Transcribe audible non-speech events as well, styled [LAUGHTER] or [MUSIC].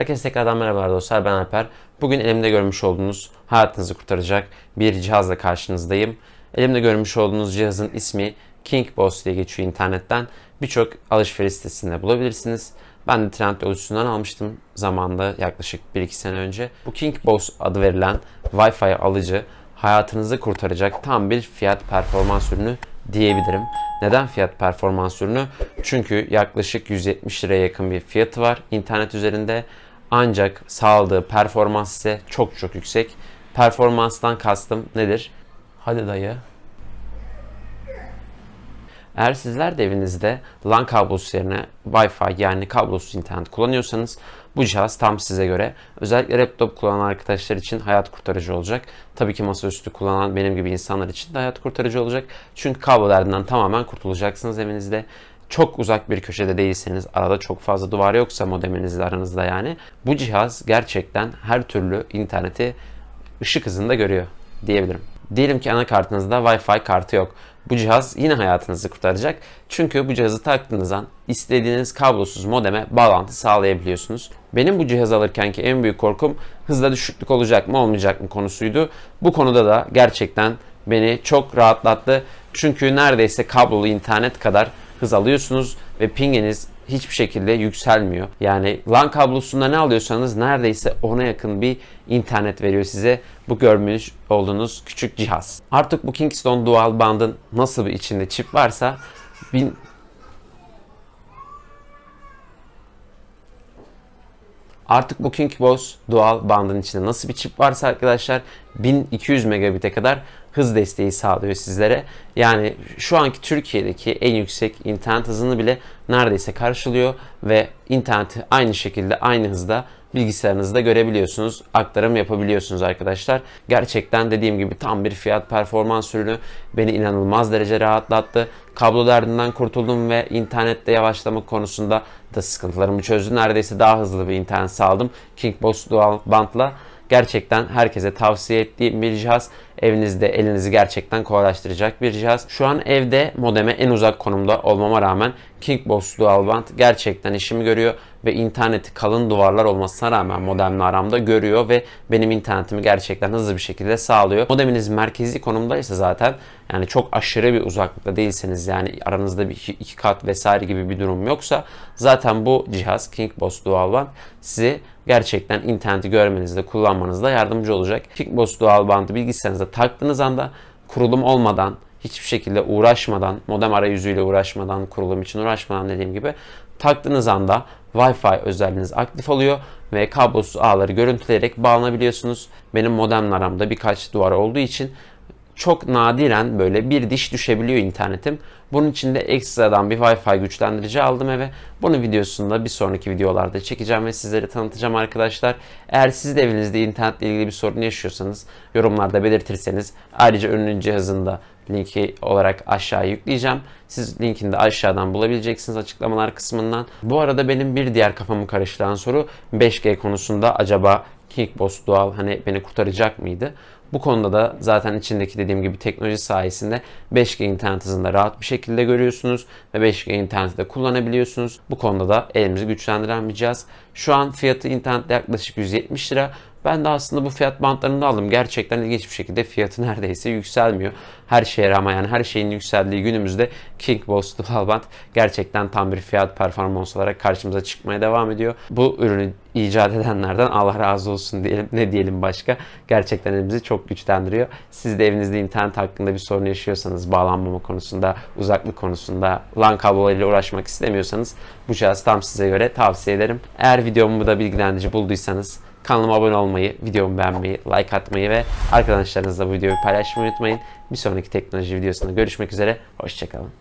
Herkese tekrardan merhabalar dostlar ben Alper. Bugün elimde görmüş olduğunuz hayatınızı kurtaracak bir cihazla karşınızdayım. Elimde görmüş olduğunuz cihazın ismi King Boss diye geçiyor internetten. Birçok alışveriş sitesinde bulabilirsiniz. Ben de Trendyol üstünden almıştım zamanda yaklaşık 1-2 sene önce. Bu King Boss adı verilen Wi-Fi alıcı hayatınızı kurtaracak tam bir fiyat performans ürünü diyebilirim. Neden fiyat performans ürünü? Çünkü yaklaşık 170 liraya yakın bir fiyatı var internet üzerinde. Ancak sağladığı performans ise çok çok yüksek. Performanstan kastım nedir? Hadi dayı. Eğer sizler de evinizde LAN kablosu yerine Wi-Fi yani kablosuz internet kullanıyorsanız bu cihaz tam size göre. Özellikle laptop kullanan arkadaşlar için hayat kurtarıcı olacak. Tabii ki masaüstü kullanan benim gibi insanlar için de hayat kurtarıcı olacak. Çünkü kablo derdinden tamamen kurtulacaksınız evinizde. Çok uzak bir köşede değilseniz, arada çok fazla duvar yoksa modeminizle aranızda yani. Bu cihaz gerçekten her türlü interneti ışık hızında görüyor diyebilirim. Diyelim ki anakartınızda Wi-Fi kartı yok. Bu cihaz yine hayatınızı kurtaracak. Çünkü bu cihazı taktığınız an istediğiniz kablosuz modeme bağlantı sağlayabiliyorsunuz. Benim bu cihazı alırkenki en büyük korkum hızda düşüklük olacak mı olmayacak mı konusuydu. Bu konuda da gerçekten beni çok rahatlattı. Çünkü neredeyse kablolu internet kadar hız alıyorsunuz ve pinginiz hiçbir şekilde yükselmiyor. Yani LAN kablosunda ne alıyorsanız neredeyse ona yakın bir internet veriyor size bu görmüş olduğunuz küçük cihaz. Artık bu Kingston Dual Band'ın nasıl bir içinde çip varsa. Artık bu King Boss Dual Band'ın içinde nasıl bir çip varsa arkadaşlar 1200 megabit'e kadar hız desteği sağlıyor sizlere. Yani şu anki Türkiye'deki en yüksek internet hızını bile neredeyse karşılıyor ve interneti aynı şekilde aynı hızda bilgisayarınızda görebiliyorsunuz. Aktarım yapabiliyorsunuz arkadaşlar. Gerçekten dediğim gibi tam bir fiyat performans ürünü beni inanılmaz derece rahatlattı. Kablo derdinden kurtuldum ve internette yavaşlama konusunda da sıkıntılarımı çözdü. Neredeyse daha hızlı bir internet sağladım. Kingbox Dual Band'la gerçekten herkese tavsiye ettiğim bir cihaz. Evinizde elinizi gerçekten kolaylaştıracak bir cihaz. Şu an evde modeme en uzak konumda olmama rağmen Kingbox Dual Band gerçekten işimi görüyor ve interneti kalın duvarlar olmasına rağmen modemle aramda görüyor ve benim internetimi gerçekten hızlı bir şekilde sağlıyor. Modeminiz merkezi konumdaysa zaten yani çok aşırı bir uzaklıkta değilseniz yani aranızda bir iki kat vesaire gibi bir durum yoksa zaten bu cihaz Kingbox Dual Band sizi gerçekten interneti görmenizde, kullanmanızda yardımcı olacak. Kingbox Dual Band'ı bilgisayarınıza taktığınız anda kurulum olmadan, hiçbir şekilde uğraşmadan, modem arayüzüyle uğraşmadan, kurulum için uğraşmadan dediğim gibi taktığınız anda Wi-Fi özelliğiniz aktif oluyor ve kablosuz ağları görüntüleyerek bağlanabiliyorsunuz. Benim modemle aramda birkaç duvar olduğu için çok nadiren böyle bir diş düşebiliyor internetim. Bunun için de ekstradan bir Wi-Fi güçlendirici aldım eve. Bunu videosunda bir sonraki videolarda çekeceğim ve sizlere tanıtacağım arkadaşlar. Eğer siz de evinizde internetle ilgili bir sorun yaşıyorsanız yorumlarda belirtirseniz ayrıca ürünün cihazında linki olarak aşağı yükleyeceğim. Siz linkini de aşağıdan bulabileceksiniz açıklamalar kısmından. Bu arada benim bir diğer kafamı karıştıran soru 5G konusunda acaba Kickbox Dual hani beni kurtaracak mıydı? Bu konuda da zaten içindeki dediğim gibi teknoloji sayesinde 5G internet hızında rahat bir şekilde görüyorsunuz ve 5G interneti de kullanabiliyorsunuz. Bu konuda da elimizi güçlendiren bir cihaz. Şu an fiyatı internette yaklaşık 170 lira. Ben de aslında bu fiyat bantlarını da aldım. Gerçekten ilginç bir şekilde fiyatı [LAUGHS] neredeyse yükselmiyor. Her şeye rağmen yani her şeyin yükseldiği günümüzde King Boss Dual Band gerçekten tam bir fiyat performans olarak karşımıza çıkmaya devam ediyor. Bu ürünü icat edenlerden Allah razı olsun diyelim. Ne diyelim başka? Gerçekten elimizi çok güçlendiriyor. Siz de evinizde internet hakkında bir sorun yaşıyorsanız, bağlanmama konusunda, uzaklık konusunda, LAN kablolarıyla uğraşmak istemiyorsanız bu cihaz tam size göre tavsiye ederim. Eğer videomu da bilgilendirici bulduysanız Kanalıma abone olmayı, videomu beğenmeyi, like atmayı ve arkadaşlarınızla bu videoyu paylaşmayı unutmayın. Bir sonraki teknoloji videosunda görüşmek üzere. Hoşçakalın.